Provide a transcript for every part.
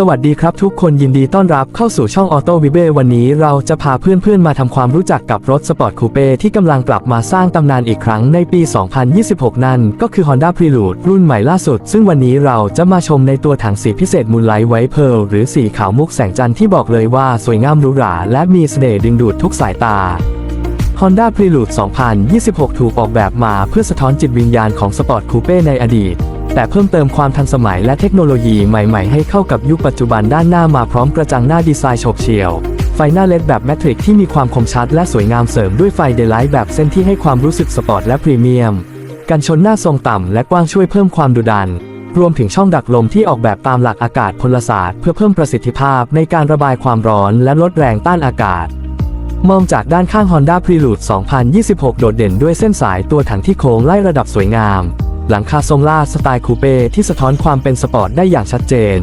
สวัสดีครับทุกคนยินดีต้อนรับเข้าสู่ช่องออโต้วิเบวันนี้เราจะพาเพื่อนๆมาทำความรู้จักกับรถสปอร์ตคูเป้ที่กำลังกลับมาสร้างตำนานอีกครั้งในปี 2026 นั่นก็คือ Honda Prelude รุ่นใหม่ล่าสุด ซึ่งวันนี้เราจะมาชมในตัวถังสีพิเศษมูลไลท์ไวท์เพลหรือสีขาวมุกแสงจันทร์ที่บอกเลยว่าสวยงามหรูหราและมีเสน่ห์ดึงดูดทุกสายตา Honda Prelude 2026 ถูกออกแบบมาเพื่อสะท้อนจิตวิญญาณของสปอร์ตคูเป้ในอดีต แต่เพิ่มเติมความทันสมัยและเทคโนโลยีใหม่ๆ ให้เข้ากับยุคปัจจุบันด้านหน้ามาพร้อมกระจังหน้าดีไซน์โฉบเฉี่ยว ไฟหน้าเลดแบบแมทริกที่มีความคมชัดและสวยงามเสริมด้วยไฟเดลไลท์แบบเส้นที่ให้ความรู้สึกสปอร์ตและพรีเมียม กันชนหน้าทรงต่ำและกว้างช่วยเพิ่มความดุดัน รวมถึงช่องดักลมที่ออกแบบตามหลักอากาศพลศาสตร์ เพื่อเพิ่มประสิทธิภาพในการระบายความร้อนและลดแรงต้านอากาศมองจากด้านข้าง Honda Prelude 2026 โดดเด่นด้วยเส้นสายตัวถังที่โค้งไล่ระดับสวยงาม หลังคาทรงล่าสไตล์คูเป้ที่สะท้อนความเป็นสปอร์ตได้อย่างชัดเจน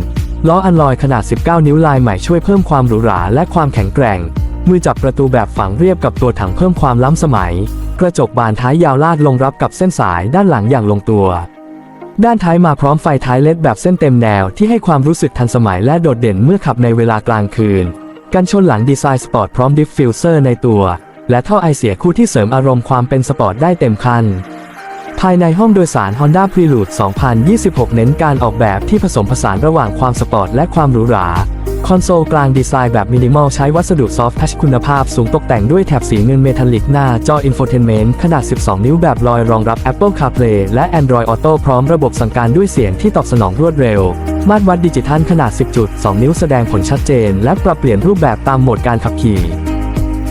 ล้ออันลอยขนาด 19 นิ้วลายใหม่ช่วยเพิ่มความหรูหราและความแข็งแกร่ง มือจับประตูแบบฝังเรียบกับตัวถังเพิ่มความล้ำสมัย กระจกบานท้ายยาวลาดลงรับกับเส้นสายด้านหลังอย่างลงตัว ด้านท้ายมาพร้อมไฟท้ายเลดแบบเส้นเต็มแนวที่ให้ความรู้สึกทันสมัยและโดดเด่นเมื่อขับในเวลากลางคืน กันชนหลังดีไซน์สปอร์ตพร้อมดิฟฟิวเซอร์ในตัว และท่อไอเสียคู่ที่เสริมอารมณ์ความเป็นสปอร์ตได้เต็มคัน ภายในห้องโดยสาร Honda Prelude 2026 เน้นการออกแบบที่ผสมผสานระหว่างความสปอร์ตและความหรูหรา คอนโซลกลางดีไซน์แบบมินิมอลใช้วัสดุซอฟท์ทัชคุณภาพสูงตกแต่งด้วยแถบสีเงินเมทัลลิกหน้าจออินโฟเทนเมนต์ขนาด 12 นิ้วแบบลอยรองรับ Apple CarPlay และ Android Auto พร้อมระบบสั่งการด้วยเสียงที่ตอบสนองรวดเร็ว มาตรวัดดิจิทัลขนาด 10.2 นิ้วแสดงผลชัดเจน และปรับเปลี่ยนรูปแบบตามโหมดการขับขี่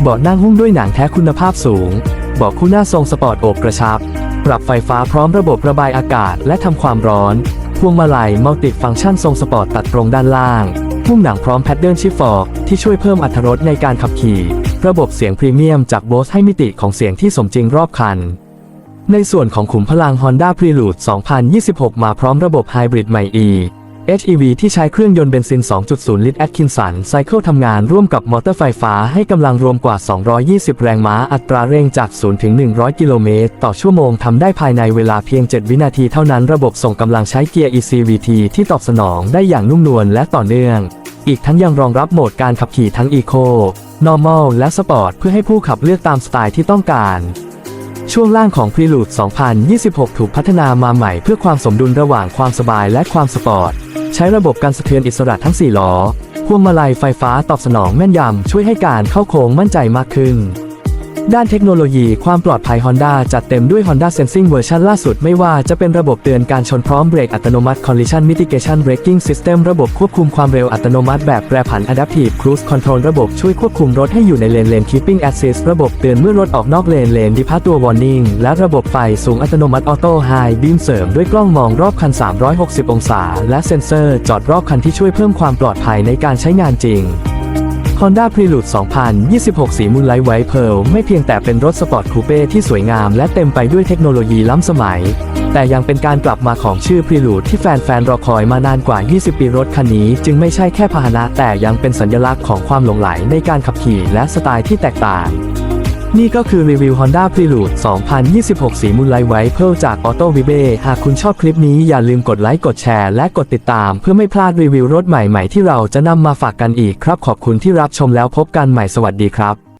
เบาะนั่งหุ้มด้วยหนังแท้คุณภาพสูงเบาะคู่หน้าทรงสปอร์ตโอบกระชับ ปรับไฟฟ้าพร้อมระบบระบายอากาศและทำความร้อน พวงมาลัยมัลติฟังก์ชันทรงสปอร์ตตัดตรงด้านล่างหุ้มหนังพร้อมแพดเดิลชิฟฟอกที่ช่วยเพิ่มอรรถรสในการขับขี่ ระบบเสียงพรีเมียมจากโบสให้มิติของเสียงที่สมจริงรอบคัน ในส่วนของขุมพลัง Honda Prelude 2026 มาพร้อมระบบไฮบริดใหม่ E HEV ที่ใช้เครื่องยนต์เบนซิน 2.0 ลิตร Atkinson Cycle ทำงานร่วมกับมอเตอร์ไฟฟ้าให้กำลังรวมกว่า 220 แรงม้าอัตราเร่งจาก 0 ถึง 100 กิโลเมตร ต่อชั่วโมงทำได้ภายในเวลาเพียง 7 วินาทีเท่านั้นระบบส่งกำลังใช้เกียร์ ECVT ที่ตอบสนองได้อย่างนุ่มนวลและต่อเนื่อง อีกทั้งยังรองรับโหมดการขับขี่ทั้ง Eco Normal และ Sport เพื่อให้ผู้ขับเลือกตามสไตล์ที่ต้องการ ช่วงล่างของ Prelude 2026 ถูกพัฒนามาใหม่เพื่อความสมดุลระหว่างความสบายและความสปอร์ต ใช้ระบบการสะเทือนอิสระทั้ง 4 ล้อ พวงมาลัยไฟฟ้าตอบสนองแม่นยำ ช่วยให้การเข้าโค้งมั่นใจมากขึ้น ด้านเทคโนโลยีความปลอดภัย Honda จัดเต็มด้วย Honda Sensing เวอร์ชันล่าสุดไม่ว่าจะเป็นระบบเตือนการชนพร้อมเบรกอัตโนมัติ Collision Mitigation Braking System ระบบควบคุมความเร็วอัตโนมัติแบบแปรผัน Adaptive Cruise Control ระบบช่วยควบคุมรถให้อยู่ในเลนเลน Keeping Assist ระบบเตือนเมื่อรถออกนอกเลนเลน Departure Warning และระบบไฟสูงอัตโนมัติ Auto High Beam เสริมด้วยกล้องมองรอบคัน 360 องศา และเซ็นเซอร์จอดรอบคันที่ช่วยเพิ่มความปลอดภัยในการใช้งานจริง Honda Prelude 2026 สีมูลไลท์ไวท์เพร์ลไม่เพียงแต่เป็นรถสปอร์ตคูเป้ที่สวยงามและเต็มไปด้วยเทคโนโลยีล้ำสมัย แต่ยังเป็นการกลับมาของชื่อ Prelude ที่แฟนๆ รอคอยมานานกว่า 20 ปีรถคันนี้ จึงไม่ใช่แค่พาหนะแต่ยังเป็นสัญลักษณ์ของความหลงไหลในการขับขี่และสไตล์ที่แตกต่าง นี่ก็คือรีวิว Honda Prelude 2026 สีมูลไลท์ไวท์เพิ่มจาก Auto v i b e หากคุณชอบคลิปนี้อย่าลืมกดไลค์ กดแชร์ และกดติดตาม เพื่อไม่พลาดรีวิวรถใหม่ ๆ ที่เราจะนำมาฝากกันอีกครับ ขอบคุณที่รับชมแล้วพบกันใหม่สวัสดีครับ